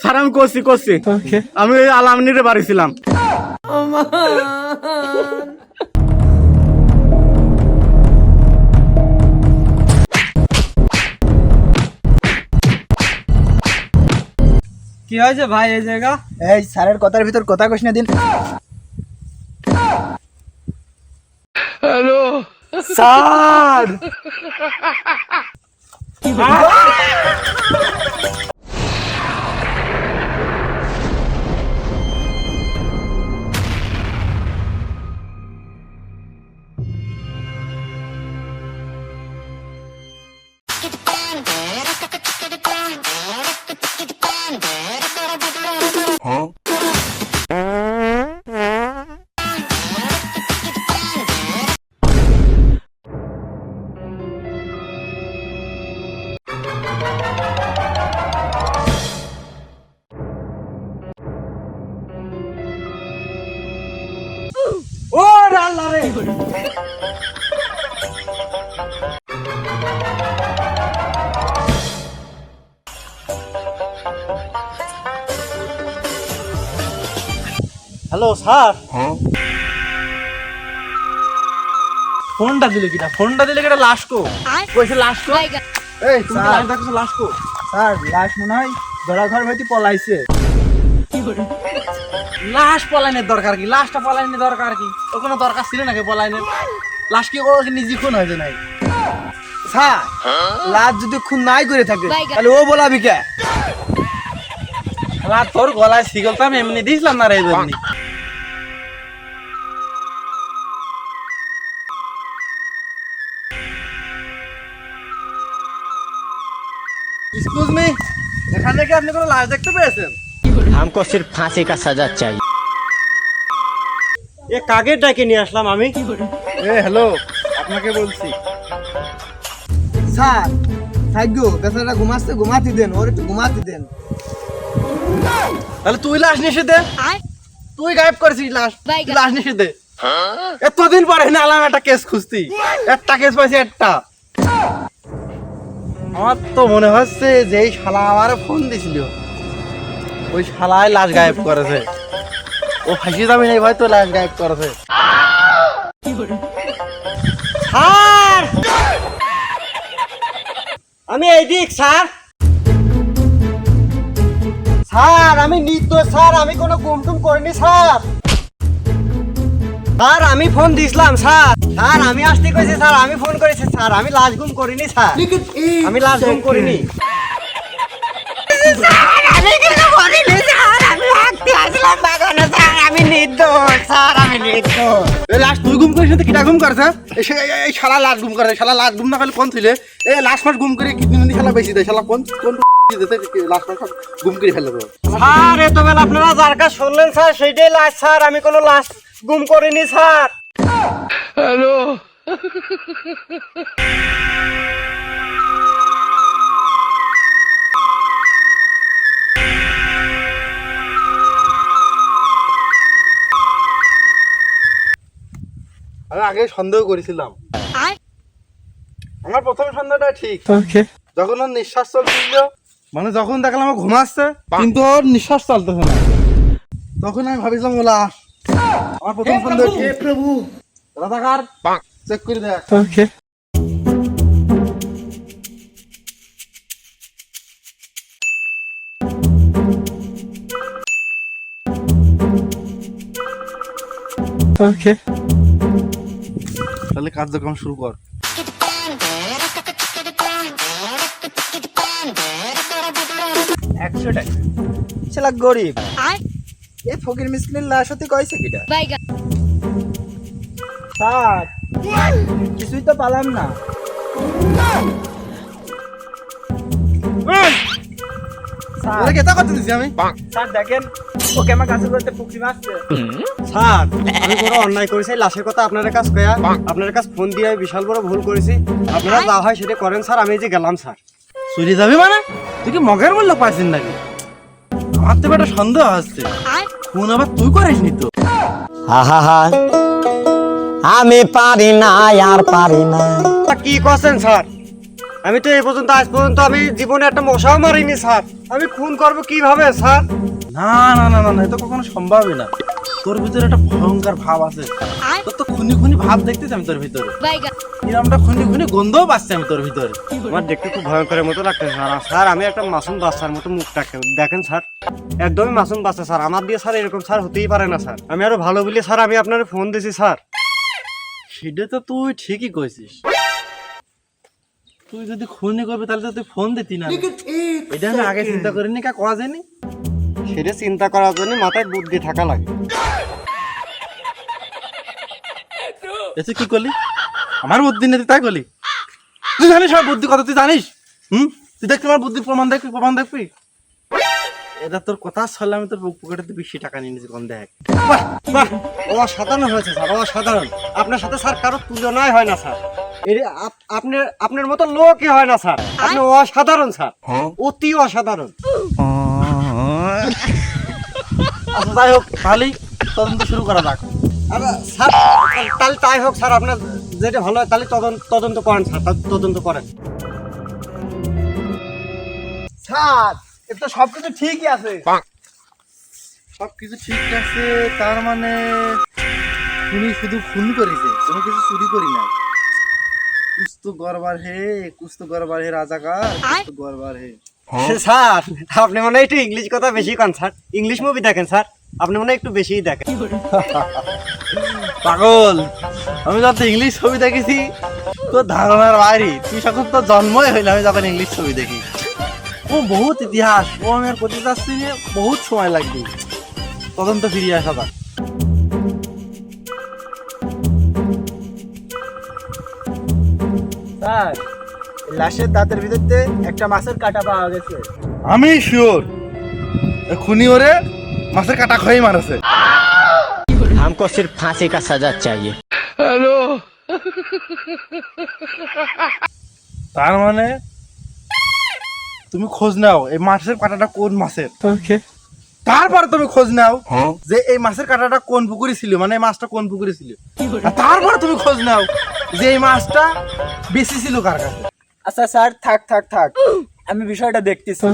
Sir আমি করছি করছি আমি আলামনিরে বাড়ি ছিলাম কি হয়েছে ভাই এই জায়গা? এই স্যারের কথার ভিতর কথা কইস না দিন। স্যার! আল্লাহ রে। Hello sir. ফোনটা দিলে কিটা ফোনটা দিলে কিটা লাশ কো কইছে লাশ কো এই তুমি লাশ দেখছ লাশ কো স্যার লাশ মনে হয় ধরা ঘর হইতে পলাইছে। লাশ পলাইনের দরকার কি? লাশটা পলাইনের দরকার কি? ও কোনো দরকার ছিল নাকি পলাইনের? লাশ কি ও নিজে খুন হয়েছে নাই স্যার লাশ যদি খুন নাই করে থাকে তাহলে ও বলাবি কে? শালা তোর গলায় আমি এমনি দিয়েছিলাম না রে জন্য। এক্সকিউজ মি এখানে কি আপনি কোনো লাশ দেখতে পেয়েছেন? हमको सिर्फ फांसी का सजा चाहिए এ কাকে ডাকে নিয়ে আসলাম আমি এ হ্যালো আপনাকে বলছি স্যার থাকবো বেচারা ঘুমাচ্ছে ঘুমাতে দেন ওর একটু ঘুমাতে দেন তাহলে তুই লাশ নিয়ে এসে দে তুই গায়েব করেছিস লাশ তুই লাশ নিয়ে এসে দে এতদিন পরে না আলাম একটা কেস খুঁজতি একটা কেস পাইছি একটা আমার তো মনে হচ্ছে যে এই শালা আমার ফোন দিছিল ওই শালায় লাশ গায়েব করেছে। ও ফাঁসি যাবি নাই ভাই তো লাশ গায়েব করেছে। স্যার! আমি এইদিক স্যার। স্যার আমি নির্দোষ স্যার আমি কোনো গুম টুম করিনি স্যার। স্যার আমি ফোন দিছিলাম স্যার। স্যার আমি আসতে কইছি স্যার আমি ফোন করেছি স্যার আমি লাশ গুম করিনি স্যার। আমি লাশ গুম করিনি। বাগানে স্যার আমি নির্দোষ স্যার আমি নির্দোষ। এই লাশ তুই গুম করিস না কিটা গুম করছে এই সে- এই- শালা লাশ গুম করে শালা লাশ গুম না করলে কোন ছিল এই লাশ মাস গুম করে কিডনি শালা বেশি দেয় শালা কোন কোন গুম করে ফেলে দেবো স্যার আপনারা যার কাজ শুনলেন স্যার সেইটাই লাশ স্যার আমি কোনো লাশ গুম করিনি স্যার। আমি আগে সন্দেহ করেছিলাম। আমার প্রথম সন্দেহটা ঠিক। যখন ওর নিঃশ্বাস চলছিল মানে যখন দেখলাম ও ঘুমাচ্ছে কিন্তু ওর নিঃশ্বাস চলতেছে না। তখন আমি ভাবিছিলাম ও লাশ আমার প্রথম সন্দেহ ঠিক। প্রভু। রাধাকার চেক করে দেখ। তাহলে কার্যক্রম শুরু কর। একশো টাকা। সেলা গরিব। এ ফকির মিসকিনের লাশ হতে কইছে কিটা? স্যার কিছুই তো পালাম না। স্যার কেতা করতে দিছি আমি? স্যার দেখেন। ওকে আমার কাছে করতে পুকুরি মারছে স্যার আমি কোনো অন্যায় করেছি লাশের কথা আপনার কাছে কয়া আপনার কাছে ফোন দিয়ে বিশাল বড় ভুল করেছি। আপনারা যা হয় সেটা করেন স্যার আমি যে গেলাম স্যার। চলে যাবি মানে? তুই কি মগের মূল্য পাইছিস নাকি? আমার তো একটা সন্দেহ আসছে ফোন আবার তুই করিস নি তো? আহা আমি পারি না আর পারি না। কি করছেন স্যার? আমি তো এই পর্যন্ত আজ পর্যন্ত আমি জীবনে একটা মশাও মারিনি স্যার। আমি খুন করব কীভাবে স্যার? না না না না না এটা কখনো সম্ভবই না। তোর ভিতরে একটা ভয়ঙ্কর ভাব আছে। তোর তো খুনি খুনি ভাব দেখতেছি আমি তোর ভিতরে। এরকমটা খুনি খুনি গন্ধও পাচ্ছি আমি তোর ভিতরে। আমার দেখতে খুব ভয়ঙ্করের মতো লাগছে স্যার। স্যার আমি একটা মাসুম বাচ্চার মতো মুখটাকে দেখেন স্যার। একদমই মাসুম বাচ্চা স্যার। আমার দিয়ে স্যার এরকম স্যার হতেই পারে না স্যার। আমি আরও ভালো বলি স্যার আমি আপনার ফোন দিছি স্যার। সেটা তো তুই ঠিকই কইছিস। তুই যদি খুনি করবি তাহলে তো তুই ফোন দিতি না। এটা আমি আগে চিন্তা করিনি কা করা যায়নি সেটা চিন্তা করার জন্য মাথায় বুদ্ধি থাকা লাগে। এসে কি করলি? আমার বুদ্ধি নেই তাই করলি? তুই জানিস আমার বুদ্ধি কথা তুই জানিস? হুম? তুই দেখবি আমার বুদ্ধির প্রমাণ দেখবি প্রমাণ দেখবি? এটা তোর কথা শুনলে আমি তোর পকেটে বেশি টাকা নিয়ে নিয়েছি কোন দেখ। বাহ বাহ। অসাধারণ হয়েছে স্যার অসাধারণ। আপনার সাথে স্যার কারও তুলনাই হয় না স্যার। আপনার আপনার মতো লোকই হয় না স্যার। আপনি অসাধারণ স্যার। অতি অসাধারণ। আচ্ছা যাই হোক তাহলেই তদন্ত শুরু করা যাক। স্যার তাহলে তাই হোক স্যার আপনার যেটা ভালো হয় তাহলে তদন্ত তদন্ত করেন স্যার তদন্ত করেন। স্যার এটা তো সবকিছু ঠিকই আছে। সব কিছু ঠিক আছে তার মানে খুনি শুধু খুন করেছে কোনো কিছু চুরি করি নাই। কুছ তো হে কুছ তো গরবার হে রাজাকার কুছ তো হে। স্যার আপনি মনে হয় একটু ইংলিশ কথা বেশি কন স্যার। ইংলিশ মুভি দেখেন স্যার। আপনি মনে একটু বেশিই দেখেন। পাগল আমি যত ইংলিশ ছবি দেখেছি তোর ধারণার বাইরে তুই যখন তো জন্মই হইলে আমি যখন ইংলিশ ছবি দেখি। ও বহুত ইতিহাস ও আমি আর করতে চাচ্ছি যে বহুত সময় লাগবে। তদন্ত ফিরিয়ে আসা স্যার এই লাশের দাঁতের ভিতর দিয়ে একটা মাছের কাটা পাওয়া গেছে আমি শিওর খুনি ওরে মাছের কাটা খয়ে মারেছে हमको सिर्फ फांसी का सजा चाहिए তার মানে তুমি খোঁজ নাও এই মাছের কাঁটাটা কোন মাছের তারপর তুমি খোঁজ নাও যে এই মাছের কাঁটাটা কোন পুকুরে ছিল মানে এই মাছটা কোন পুকুরে ছিল আর তারপর তুমি খোঁজ নাও যে এই মাছটা বেশি ছিল কার কাছে? আচ্ছা স্যার থাক থাক থাক। আমি বিষয়টা দেখতেছি।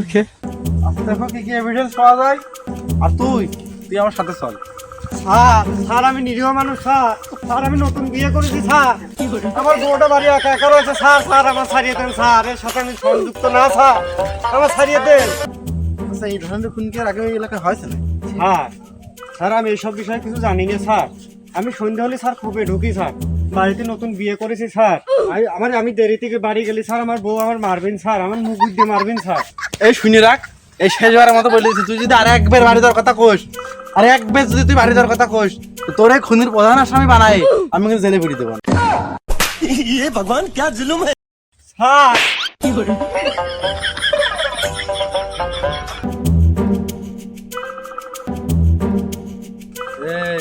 আচ্ছা দেখো কি কি এভিডেন্স পাওয়া যায়। আর তুই তুই আমার সাথে চল। স্যার স্যার আমি নিরীহ মানুষ স্যার। স্যার আমি নতুন বিয়ে করেছি স্যার। আমার বউটা বাড়ি একা একা রয়েছে স্যার। স্যার আমার ছাড়িয়ে দেন স্যার। এর সাথে আমি সংযুক্ত না স্যার। আমার ছাড়িয়ে দেন। আচ্ছা এই ধরনের খুন কি আর আগে এই এলাকায় হয়েছে না স্যার স্যার আমি এইসব বিষয়ে কিছু জানি না স্যার। আমি সন্ধ্যা হলে স্যার খুবই ঢুকি স্যার। বাড়িতে নতুন বিয়ে করেছি স্যার। আমি- আমার আমি দেরি থেকে বাড়ি গেলি স্যার। আমার বউ আমার মারবেন স্যার। আমার মুখ দিয়ে মারবেন স্যার। এই শুনে রাখ এই শেষবারের মতো বলে তুই যদি আর একবার বাড়ি যাওয়ার কথা কোস আর একবার যদি তুই বাড়ি যাওয়ার কথা কোস তো তোর এই খুনির প্রধান আসামি বানাই আমি কিন্তু জেলে দেবো না। স্যার। এই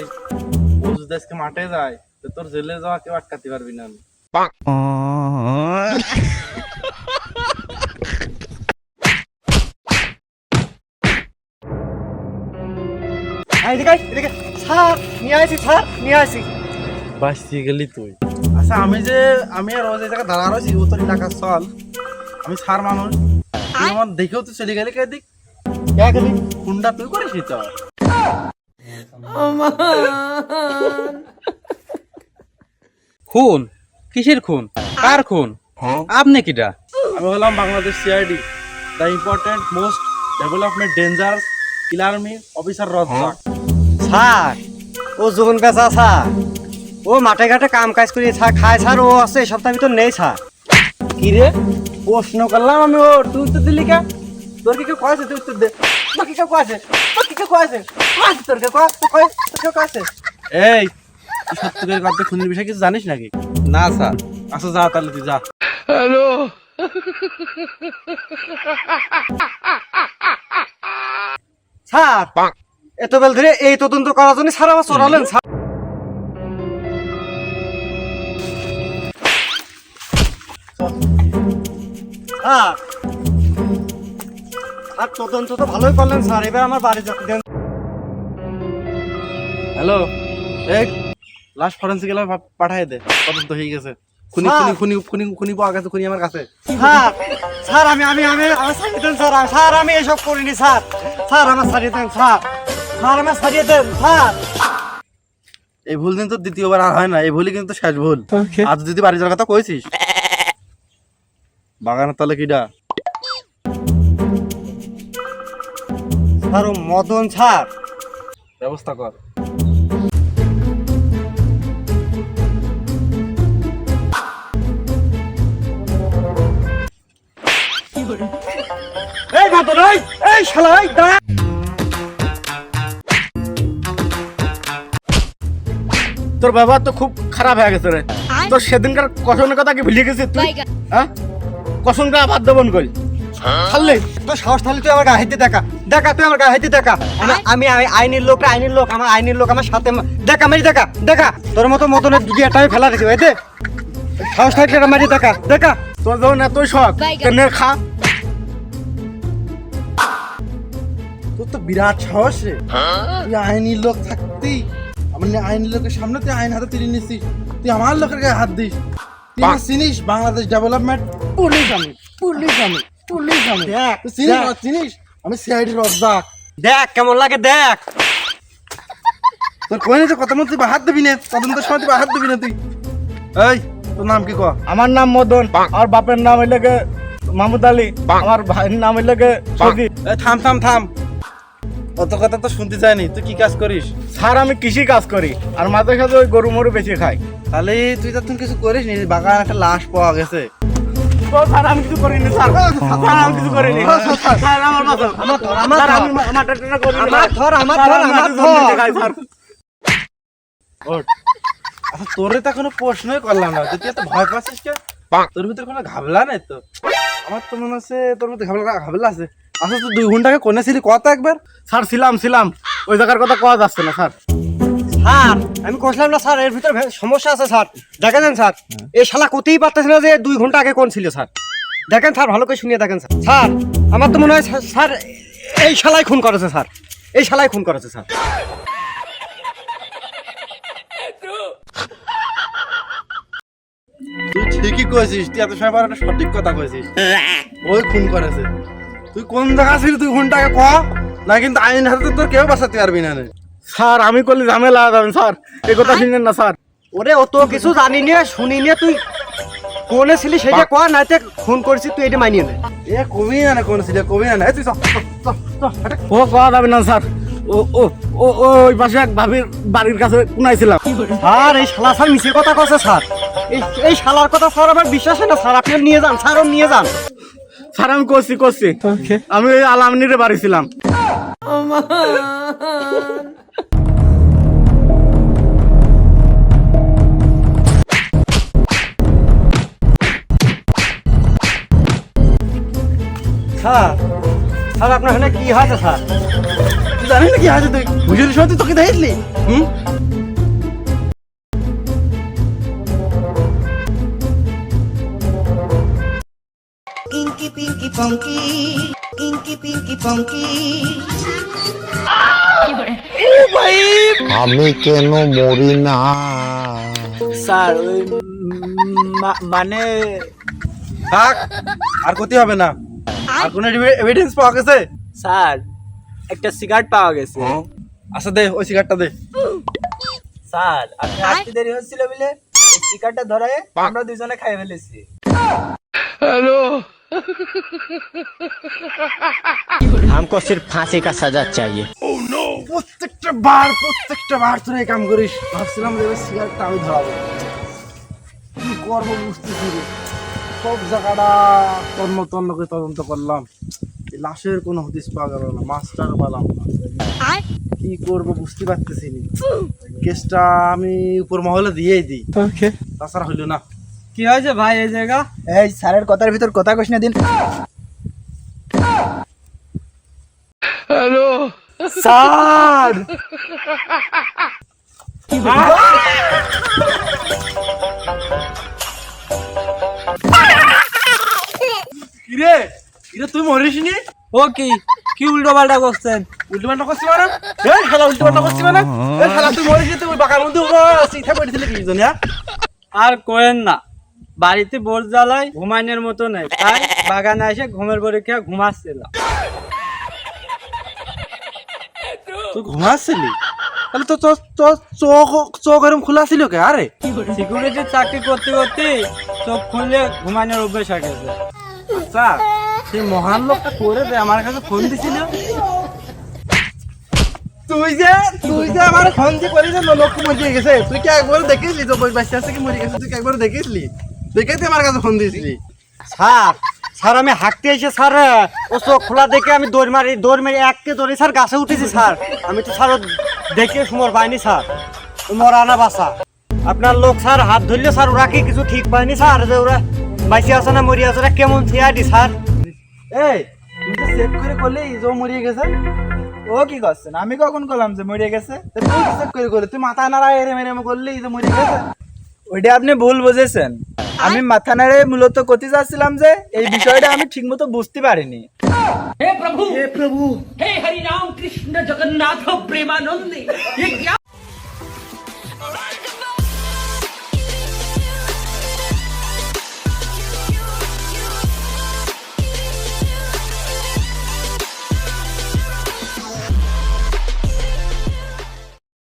ও যদি আজকে মাঠে যায়। তোর জেলে যাওয়া কেউ আটকাতে পারবি না। আমি নিয়ে আসি বাঁচিয়ে গেলি তুই। আচ্ছা আমি যে আমি আর রোজ এই জায়গায় দাঁড়া রয়েছি ও তোর টাকা চল আমি সার মানুষ। আমার দেখেও তুই চলে গেলি কে দিক কে গেলি খুনটা তুই করিস তো? খুন? কিসের খুন? কার খুন? আপনি কিটা? আমি হলাম Bangladesh CID the important most development danger কিলারমি officer Razzak sir ও জোন বেচা স্যার। ও মাঠে ঘাটে কাম কাজ করি স্যার খায় স্যার ও আছে এই সপ্তাহ ভিতর নেই স্যার। কি রে? প্রশ্ন করলাম আমি ও তুই উত্তর দিলি কে? তোর কি কেউ কয়েছে? তুই উত্তর দে। তোর কি কেউ কয়েছে? তোর কি কেউ কয়েছে? তোর কে? কয় তোর কয় তোর কয়েছে? এই তুই সত্যি করে কথা খুনির বিষয়ে কিছু জানিস নাকি? না স্যার। আচ্ছা যা তাহলে তুই যা। স্যার এত বেল ধরে এই তদন্ত করার জন্য স্যার আমার চড়ালেন স্যার। স্যার আর তদন্ত তো ভালোই করলেন স্যার। এবার আমার বাড়ি যেতে দেন। হ্যালো? এক লাস্ট ফরেন্সিক পাঠাই দে তদন্ত হয়ে গেছে। খুনি খুনি খুনি খুনি খুনি পাওয়া গেছে খুনি আমার কাছে। স্যার স্যার আমি আমি আমি আমার ছাড়িয়ে দেন স্যার স্যার আমি এসব করিনি স্যার স্যার আমার ছাড়িয়ে দেন স্যার স্যার আমার ছাড়িয়ে দেন স্যার এই ভুল কিন্তু দ্বিতীয়বার আর হয় না এই ভুলই কিন্তু শেষ ভুল। আজ যদি বাড়ি যাওয়ার কথা কইছিস? বাগানের তলে কিডা? স্যার মদন স্যার ব্যবস্থা কর। এই এই শালা দাঁড়া। তোর ব্যবহার তো খুব খারাপ হয়ে গেছে রে। তোর সেদিনকার কসনের কথা কি ভুলে গেছিস তুই? হ্যাঁ? কসনটা আবার দেবন করি ছাড়লি তোর সাহস তাহলে তুই আমার গায়ে হাতে দেখা। দেখা তুই আমার গায়ে হাতে দেখা। আমি আমি আমি আইনের লোক আইনের লোক। আমার আইনের লোক আমার সাথে দেখা মেরি দেখা দেখা। তোর মতো মতনের দুটি একটা আমি ফেলা রেখে এতে সাহস থাকলে এটা মারি দেখা দেখা। তোর যখন এতই শখ তেনে খা। বিরাট সাহস রে। তুই আইনি লোক থাকতেই আমার নে- আইনি লোকের সামনে তুই আইন হাতে তুলে নিচ্ছিস তুই আমার লোকের গায়ে হাত দিস। তুই চিনিস? বাংলাদেশ ডেভেলপমেন্ট পুলিশ আমি। পুলিশ আমি। পুলিশ আমি। চিনিস? চিনিস? আমি সিআইডি রজ্জাক দেখ কেমন লাগে দেখ। তোর কই যে কথা মতো তুই হাত দিবি না। তদন্তের সময় তুই হাত দিবি না তুই। এই তোর নাম কি কয় আমার নাম মদন। আর বাপের নাম হইলে গে মাহমুদ আলী। আমার ভাইয়ের নাম হইলে গে থাম থাম থাম। অত কথা তো শুনতে চাইনি। তুই কি কাজ করিস? স্যার আমি কৃষি কাজ করি আর মাঝে সাথে ওই গরু মরু বেশি খাই। তাহলে তুই তো তুমি কিছু করিস নি বাগান একটা লাশ পাওয়া গেছে। তো স্যার আমি কিছু করিনি স্যার। স্যার আমি কিছু করিনি। স্যার আমার বাঁচাও আমার ধর, আমার ধর। ধর, ধর, ধর। আচ্ছা তোরে তো কোনো প্রশ্নই করলাম না। তুই এত ভয় পাচ্ছিস কে তোর ভিতরে কোনো ঘাবলা নাই তো? আমার তো মনে হচ্ছে তোর মধ্যে ঘাবলা ঘাবলা আছে। আচ্ছা তুই দুই ঘন্টাকে কোনে ছিলি কত একবার? স্যার ছিলাম ছিলাম। ওই জায়গার কথা কোয়া যাচ্ছে না স্যার। স্যার আমি কইছিলাম না স্যার এর ভিতরে সমস্যা আছে স্যার। দেখেন স্যার এই শালা কোতেই পারতেছে না যে দুই ঘণ্টা আগে কোন ছিল স্যার। দেখেন স্যার ভালো করে শুনিয়ে দেখেন স্যার। স্যার আমার তো মনে হয় স্যার- এই শালাই খুন করেছে স্যার। এই শালাই খুন করেছে স্যার। তুই ঠিকই কয়েছিস তুই এত সময় পর একটা সঠিক কথা কয়েছিস ওই খুন করেছে। তুই কোন জায়গা ছিলি তুই ঘণ্টা আগে ক? না কিন্তু আইন হাতে তোর কেউ বাঁচাতে পারবি না। স্যার আমি করলে ঝামেলা যাবেন স্যার এই কথা শুনেন না স্যার। ওরে অত কিছু জানি নিয়ে শুনি নিয়ে তুই কোনে ছিলি সেটা কর নাইতে খুন করেছিস তুই এটা মানিয়ে নে। এ কবি না কোন ছিল কবি না তুই। ও কোয়া যাবে না স্যার। ও ও ও ও, ওই পাশে এক ভাবির বাড়ির কাছে কুনাইছিলাম। স্যার এই শালা স্যার মিছে কথা কছে স্যার। এই এই শালার কথা স্যার আমার বিশ্বাস না স্যার আপনি নিয়ে যান স্যার নিয়ে যান। স্যার আমি করছি। করছি আমি ওই আলামনিরে বাড়ি ছিলাম স্যার স্যার আপনার এখানে কি হয়েছে স্যার? জানিস না কি আছে তুই? সময় তুই তোকে দেখলি হুম? Punky, Inky Pinky Punky. আমি কেন মরি না? স্যার ওই মা- মানে থাক আর ক্ষতি হবে না। আর কোনো এভিডেন্স পাওয়া গেছে? স্যার একটা সিগারেট পাওয়া গেছে। আচ্ছা দে ওই সিগারেটটা দে। স্যার আপনি আসতে দেরি হচ্ছিল বলে এই সিগারেটটা ধরে আমরা দুজনে খাই ফেলেছি। हमको सिर्फ फांसी का सजा चाहिए প্রত্যেকটা বার প্রত্যেকটা বার তুই এই কাম করিস ভাবছিলাম যে এবার সিগারেটটা আমি ধরাবো কি করবো বুঝতেছি রে সব জায়গাটা তন্ন তন্ন করে তদন্ত করলাম এই লাশের কোনো হদিস পাওয়া গেল না মাস্টার পেলাম না কি করবো বুঝতে পারতেছি না কেসটা আমি উপর মহলে দিয়েই দিই তাছাড়া হইলো না কি হয়েছে ভাই এই জায়গা? এই স্যারের কথার ভিতর কথা কইস না দিন। স্যার! কিরে কিরে তুই মরিস নি? ও কি কি উল্টো পাল্টা করছেন? উল্টো পাল্টা করছি মানে? এই খেলা উল্টো পাল্টা করছি মানে? এই খেলা তুই মরিস নি তুই বাঁকার মধ্যে সিথা পড়েছিলি কি জন্য আর কোয়েন না। বাড়িতে বোর জ্বালায় ঘুমানোর মতো নেই। তাই বাগানে এসে ঘুমের পরীক্ষা ঘুমাচ্ছিলাম তুই ঘুমাচ্ছিলি? তাহলে তো চোখ চোখ এরকম খোলা ছিল কে? আরে। সিকিউরিটির চাকরি করতে করতে চোখ খুললে ঘুমানোর অভ্যেস হয়ে গেছে। আচ্ছা সেই মহান লোকটা করে দে আমার কাছে ফোন দিছিল। তুই যে তুই যে আমার ফোন দিয়ে করে যে লোক গেছে। তুই কি একবার দেখেছিলি তো বই বাচ্চা আছে কি মরে গেছে? তুই কি একবার দেখেছিলি দেখে তুই আমার কাছে ফোন দিয়েছিলি। স্যার স্যার আমি হাঁকতে এসে স্যার ও চোখ খোলা দেখে আমি দৌড় মারি দৌড় মারি এককে দৌড়ে স্যার গাছে উঠেছি স্যার। আমি তো স্যার ও দেখে সমর পাইনি স্যার। মরা না বাসা আপনার লোক স্যার হাত ধরলে স্যার ওরা কি কিছু ঠিক পায়নি স্যার যে ওরা বাইসে আছে না মরি আছে ওরা কেমন থিয়াডি স্যার? এই তুই তো চেক করে করলি যে ও মরে গেছে। ও কি করছেন আমি কখন করলাম যে মরে গেছে? তুই চেক করে করলি তুই মাথা নাড়ায় এরে মেরে করলি যে মরে গেছে? ওইটা আপনি ভুল বুঝেছেন। আমি মাথা নাড়ে মূলত করতে চাচ্ছিলাম যে এই বিষয়টা আমি ঠিকমতো বুঝতে পারিনি। হে প্রভু! হে প্রভু! হে হরি রাম কৃষ্ণ জগন্নাথ প্রেমানন্দে